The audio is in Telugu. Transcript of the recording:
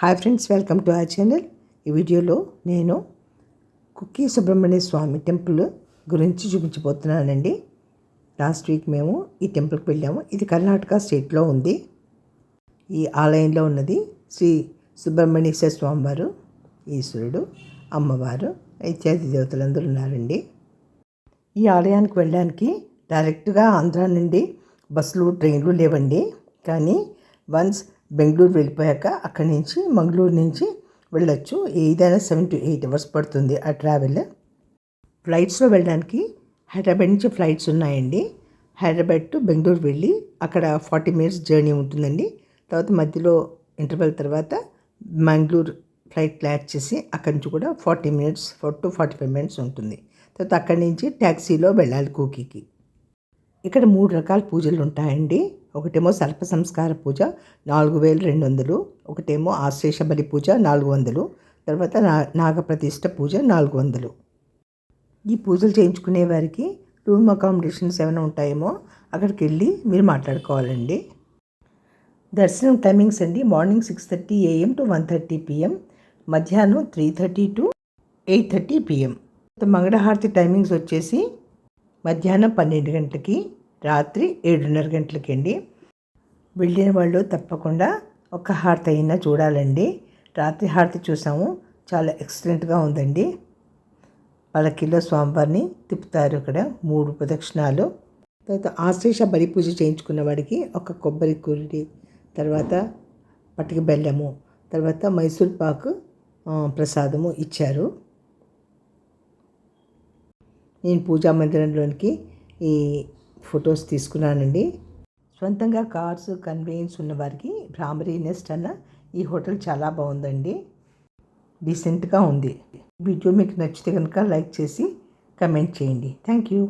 Hi friends welcome to our channel ఈ వీడియోలో నేను కుక్కీ సుబ్రహ్మణ్య స్వామి టెంపుల్ గురించి చూపించబోతున్నానండి. లాస్ట్ వీక్ మేము ఈ టెంపుల్కి వెళ్ళాము. ఇది కర్ణాటక స్టేట్లో ఉంది. ఈ ఆలయంలో ఉన్నది శ్రీ సుబ్రహ్మణ్యేశ్వర స్వామివారు ఈశ్వరుడు అమ్మవారు ఇత్యాది దేవతలందరూ ఉన్నారండి. ఈ ఆలయానికి వెళ్ళడానికి డైరెక్ట్గా ఆంధ్ర నుండి బస్సులు ట్రైన్లు లేవండి. కానీ వన్స్ బెంగళూరు వెళ్ళిపోయాక అక్కడి నుంచి మంగళూరు నుంచి వెళ్ళొచ్చు. ఏదైనా సెవెన్ టు ఎయిట్ అవర్స్ పడుతుంది ఆ ట్రావెల్ ఫ్లైట్స్లో వెళ్ళడానికి హైదరాబాద్ నుంచి ఫ్లైట్స్ ఉన్నాయండి. హైదరాబాద్ టు బెంగళూరు వెళ్ళి అక్కడ ఫార్టీ మినిట్స్ జర్నీ ఉంటుందండి. తర్వాత మధ్యలో ఇంటర్వెల్ తర్వాత మంగళూరు ఫ్లైట్ క్లాచ్ చేసి అక్కడి నుంచి కూడా forty minutes four to forty five minutes ఉంటుంది. తర్వాత అక్కడి నుంచి ట్యాక్సీలో వెళ్ళాలి కూకీకి. ఇక్కడ మూడు రకాల పూజలు ఉంటాయండి. ఒకటేమో సర్ప సంస్కార పూజ నాలుగు వేల రెండు వందలు. ఒకటేమో ఆశ్లేష బలి పూజ నాలుగు వందలు. తర్వాత నా నాగప్రతిష్ట పూజ నాలుగు వందలు. ఈ పూజలు చేయించుకునే వారికి రూమ్ అకామిడేషన్స్ ఏమైనా ఉంటాయేమో అక్కడికి వెళ్ళి మీరు మాట్లాడుకోవాలండి. దర్శనం టైమింగ్స్ అండి. Morning six thirty AM to one thirty PM. మధ్యాహ్నం three thirty to eight thirty PM. మంగళహారతి టైమింగ్స్ వచ్చేసి మధ్యాహ్నం పన్నెండు గంటలకి రాత్రి ఏడున్నర గంటలకి అండి వెళ్ళిన వాళ్ళు తప్పకుండా ఒక హారతి అయినా చూడాలండి. రాత్రి హారతి చూసాము. చాలా ఎక్సలెంట్గా ఉందండి. పలకిలో స్వామివారిని తిప్పుతారు ఇక్కడ మూడు ప్రదక్షిణాలు. తర్వాత ఆశ్లేష బలి పూజ చేయించుకున్న వాడికి ఒక కొబ్బరి కురిడి తర్వాత పటిక బెల్లము తర్వాత మైసూర్ పాకు ప్రసాదము ఇచ్చారు. నేను పూజా మందిరంలోనికి ఈ ఫొటోస్ తీసుకున్నానండి. సొంతంగా కార్స్ కన్వీనియన్స్ ఉన్న వారికి భ్రామరీ నెస్ట్ అన్న ఈ హోటల్ చాలా బాగుందండి. డీసెంట్గా ఉంది. వీడియో మీకు నచ్చితే కనుక లైక్ చేసి కమెంట్ చేయండి. Thank you